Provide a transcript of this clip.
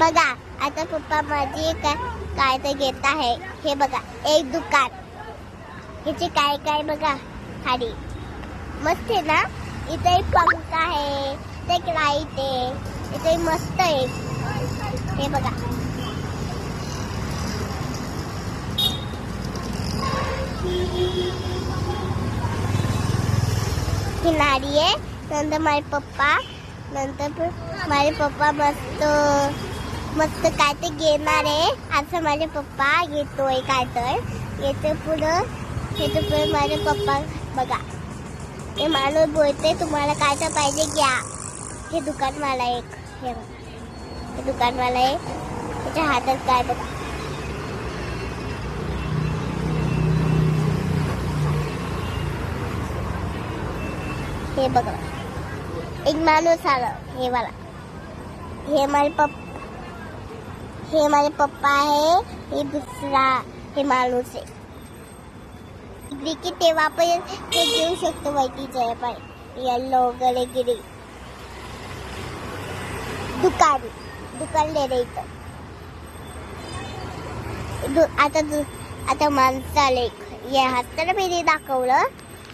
बघा आता पप्पा माझी काय काय तर घेत आहे. हे बघा एक दुकान. ह्याचे काय काय बघा खाली मस्त आहे ना? इथे एक पंखा आहे इथे एक लाइट आहे इथे मस्त आहे. हे बघा. ही नाडी आहे. नंतर माझे पप्पा नंतर माझे पप्पा मस्त मस्त काय ते घेणार आहे. असं माझे पप्पा घेतोय काय तर. याच्या पुढं याच्यापुढे माझे पप्पा बघा. हे माणूस बोलते तुम्हाला काय तर पाहिजे घ्या. हे दुकानवाला एक. हे बघा. हे दुकानवाला आहे त्याच्या हातात काय बघा. हे बघा. एक माणूस आलं. हे मला हे माझे पप्पा. हे माझे पप्पा आहे हे दुसरा हे माणूस आहे. की तेव्हा पण ते घेऊ शकतो माहितीचे पण येल्लो वगैरे गिरी. दुकान दुकान दे इथं. दु- आता आता माणसाला एक हे तर मी दाखवलं.